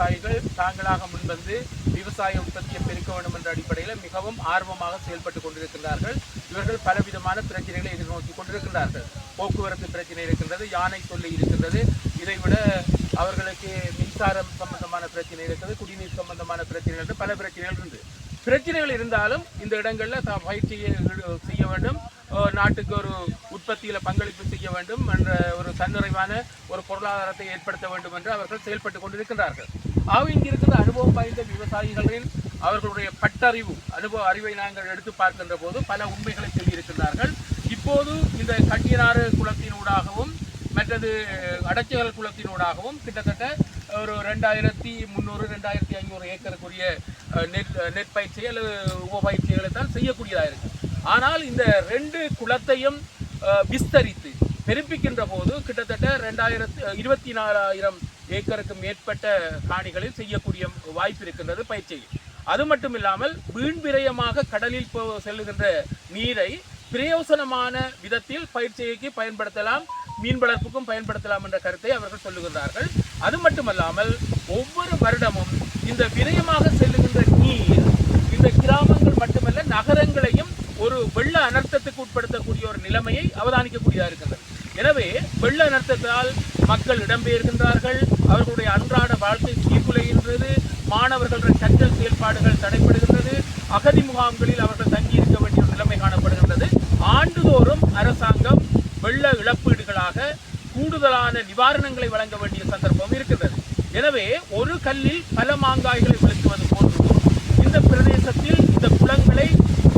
விவசாயிகள் தாங்களாக முன்வந்து விவசாய உற்பத்தியை பெருக்க வேண்டும் என்ற அடிப்படையில் மிகவும் ஆர்வமாக செயல்பட்டு கொண்டிருக்கின்றார்கள். இவர்கள் பலவிதமான பிரச்சனைகளை எதிர்நோக்கி கொண்டிருக்கிறார்கள் போக்குவரத்து பிரச்சனை இருக்கின்றது யானை தொல்லை இருக்கின்றது இதைவிட அவர்களுக்கு மின்சாரம் சம்பந்தமான பிரச்சனை இருக்கிறது குடிநீர் சம்பந்தமான பிரச்சனைகள் பல பிரச்சனைகள் இருந்து. பிரச்சனைகள் இருந்தாலும் இந்த இடங்களில் தாம் பயிற்சியை செய்ய வேண்டும். நாட்டுக்கு ஒரு உற்பத்தியில் பங்களிப்பு செய்ய வேண்டும் என்ற ஒரு தன்னிறைவான ஒரு பொருளாதாரத்தை ஏற்படுத்த வேண்டும் என்று அவர்கள் செயல்பட்டு கொண்டிருக்கின்றார்கள். ஆக இங்கிருக்கிற அனுபவம் வாய்ந்த விவசாயிகளின் அவர்களுடைய பட்டறிவு அனுபவ அறிவை நாங்கள் எடுத்து பார்க்கின்ற போது பல உண்மைகளை சொல்லியிருக்கிறார்கள் இப்போது இந்த கட்டியனாறு குளத்தினூடாகவும் மற்றது அடச்சகல் குளத்தினூடாகவும் கிட்டத்தட்ட ஒரு ரெண்டாயிரத்தி முந்நூறு ரெண்டாயிரத்தி ஐநூறு ஏக்கருக்குரிய நெற் நெற்பயிற்சி அல்லது உபபயிற்சிகளை தான் செய்யக்கூடியதாக இருக்குது ஆனால் இந்த ரெண்டு குளத்தையும் விஸ்தரித்து பெருப்பிக்கின்ற போது கிட்டத்தட்ட ரெண்டாயிரத்து இருபத்தி நாலாயிரம் ஏக்கருக்கு மேற்பட்ட காணிகளில் செய்யக்கூடிய வாய்ப்பு இருக்கின்றது பயிற்சியில். அது மட்டும் இல்லாமல் வீண் விரயமாக கடலில் போ செல்லுகின்ற நீரை பிரயோசனமான விதத்தில் பயிற்சிக்கு பயன்படுத்தலாம் மீன் வளர்ப்புக்கும் பயன்படுத்தலாம் என்ற கருத்தை அவர்கள் சொல்லுகின்றார்கள். அது மட்டுமல்லாமல் ஒவ்வொரு வருடமும் இந்த விரயமாக செல்லுகின்ற நீர் இந்த கிராமங்கள் மட்டுமல்ல நகரங்களையும் ஒரு வெள்ள அனர்த்த நிலைமையை அவதானிக்கக்கூடியதாக இருக்கின்றது எனவே வெள்ள நடத்தத்தால் மக்கள் இடம்பெயர்கின்றார்கள். அவர்களுடைய அன்றாட வாழ்க்கை சீர்குலைகின்றது மாணவர்களுடைய கற்றல் செயல்பாடுகள் தடைப்படுகின்றது அகதி முகாம்களில் அவர்கள் தங்கி இருக்க வேண்டிய நிலைமை காணப்படுகின்றது. ஆண்டுதோறும் அரசாங்கம் வெள்ள இழப்பீடுகளாக கூடுதலான நிவாரணங்களை வழங்க வேண்டிய சந்தர்ப்பம் இருக்கின்றது. எனவே ஒரு கல்லில் பல மாங்காய்களை விழுத்துவது போன்று இந்த பிரதேசத்தில் இந்த குளங்களை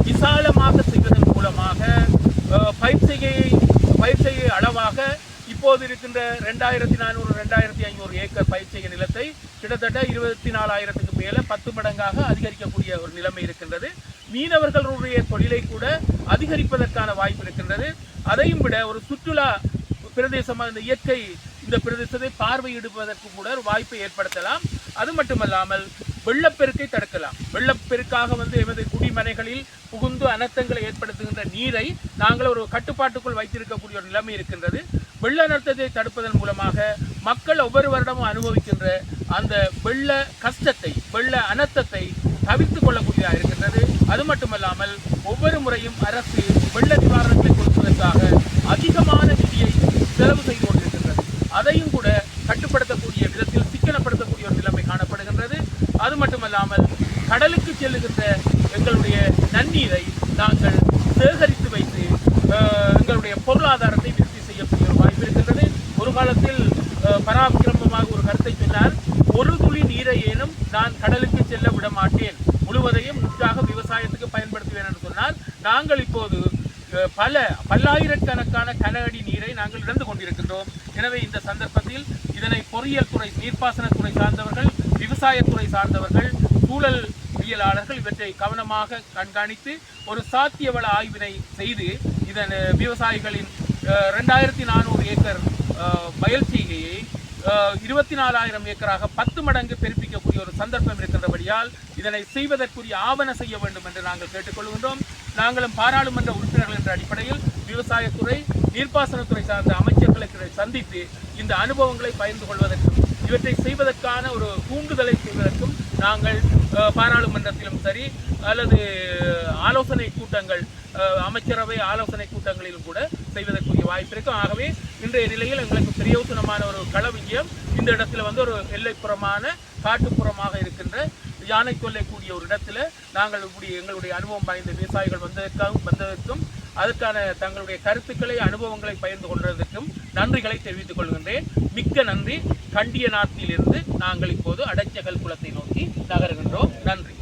விசாலமாக செய்வதன் மூலமாக அஹ், பயிர் செய்கையை பயிர் செய்கை அளவாக இப்போது இருக்கின்ற ரெண்டாயிரத்தி நானூறு ரெண்டாயிரத்தி ஐநூறு ஏக்கர் பயிர் செய்ய நிலத்தை கிட்டத்தட்ட இருபத்தி நாலாயிரத்துக்கு மேலே பத்து மடங்காக அதிகரிக்கக்கூடிய ஒரு நிலைமை இருக்கின்றது. மீனவர்களுடைய தொழிலை கூட அதிகரிப்பதற்கான வாய்ப்பு இருக்கின்றது. அதையும் விட ஒரு சுற்றுலா பிரதேசமாக இந்த இயற்கை இந்த பிரதேசத்தை பார்வையிடுவதற்கு கூட ஒரு வாய்ப்பை ஏற்படுத்தலாம். அது மட்டுமல்லாமல் வெள்ளப்பெருக்கை தடுக்கலாம். வெள்ளப்பெருக்காக வந்து எமது குடிமனைகளில் புகுந்து அனர்த்தங்களை ஏற்படுத்துகின்ற நீரை நாங்கள் ஒரு கட்டுப்பாட்டுக்குள் வைத்திருக்கக்கூடிய ஒரு நிலைமை இருக்கின்றது. வெள்ள அனர்த்தத்தை தடுப்பதன் மூலமாக மக்கள் ஒவ்வொரு வருடமும் அனுபவிக்கின்ற அந்த வெள்ள கஷ்டத்தை வெள்ள அனர்த்தத்தை தவிர்த்து கொள்ளக்கூடியதாக இருக்கின்றது. அது மட்டுமல்லாமல் ஒவ்வொரு முறையும் அரசு வெள்ள நிவாரணத்தை கொடுப்பதற்காக அதிகமான நிதியை செலவு செய்து கொண்டிருக்கின்றது அதையும் கூட கட்டுப்படுத்தக்கூடிய விதத்தில் சிக்கனப்படுத்தக்கூடிய ஒரு நிலைமை காணப்படுகின்றது அது மட்டுமல்லாமல் கடலுக்கு செல்லுகின்ற எங்களுடைய நன்னீரை நாங்கள் சேகரித்து வைத்து எங்களுடைய பொருளாதாரத்தை விருத்தி செய்யக்கூடிய ஒரு வாய்ப்பு இருக்கின்றது. ஒரு காலத்தில் பராக்கிரமமாக ஒரு கருத்தை சொன்னார் ஒரு துளி நீரை ஏனும் நான் கடலுக்கு செல்ல விட மாட்டேன் முழுவதையும் முற்றாக விவசாயத்துக்கு பயன்படுத்துவேன் என்று சொன்னால் நாங்கள் இப்போது பல பல்லாயிரக்கணக்கான கன அடி நீரை நாங்கள் இழந்து கொண்டிருக்கின்றோம். எனவே இந்த சந்தர்ப்பத்தில் இதனை பொறியியல் துறை நீர்ப்பாசனத்துறை சார்ந்தவர்கள் விவசாயத்துறை சார்ந்தவர்கள் சூழல் வியலாளர்கள் இவற்றை கவனமாக கண்காணித்து ஒரு சாத்தியவள ஆய்வினை செய்து இதன் விவசாயிகளின் ரெண்டாயிரத்தி நானூறு ஏக்கர் வயல் செய்கையை இருபத்தி நாலாயிரம் ஏக்கராக பத்து மடங்கு பெருப்பிக்கக்கூடிய ஒரு சந்தர்ப்பம் இருக்கின்றபடியால் இதனை செய்வதற்குரிய ஆவண செய்ய வேண்டும் என்று நாங்கள் கேட்டுக்கொள்கின்றோம். நாங்களும் பாராளுமன்ற உறுப்பினர்கள் என்ற அடிப்படையில் விவசாயத்துறை நீர்ப்பாசனத்துறை சார்ந்த அமைச்சர்களை சந்தித்து இந்த அனுபவங்களை பகிர்ந்து கொள்வதற்கும் இவற்றை செய்வதற்கான ஒரு தூண்டுதலை செய்வதற்கும் நாங்கள் பாராளுமன்றத்திலும் சரி அல்லது ஆலோசனை கூட்டங்கள் அமைச்சரவை ஆலோசனை கூட்டங்களிலும் கூட செய்வதற்குரிய வாய்ப்பு இருக்கும். ஆகவே இன்றைய நிலையில் எங்களுக்கு பிரயோசனமான ஒரு கள விஜயம் இந்த இடத்துல வந்து ஒரு எல்லைப்புறமான காட்டுப்புறமாக இருக்கின்ற யானை தொல்லை கூடிய ஒரு இடத்துல நாங்கள் இப்படி எங்களுடைய அனுபவம் வாய்ந்த விவசாயிகள் வந்ததற்காகவும் வந்ததற்கும் அதற்கான தங்களுடைய கருத்துக்களை அனுபவங்களை பகிர்ந்து கொள்வதற்கும் நன்றிகளை தெரிவித்துக் கொள்கின்றேன். மிக்க நன்றி. கண்டிய நாட்டிலிருந்து நாங்கள் இப்போது அடைச்சகல் குளத்தை நோக்கி நகருகின்றோம். நன்றி.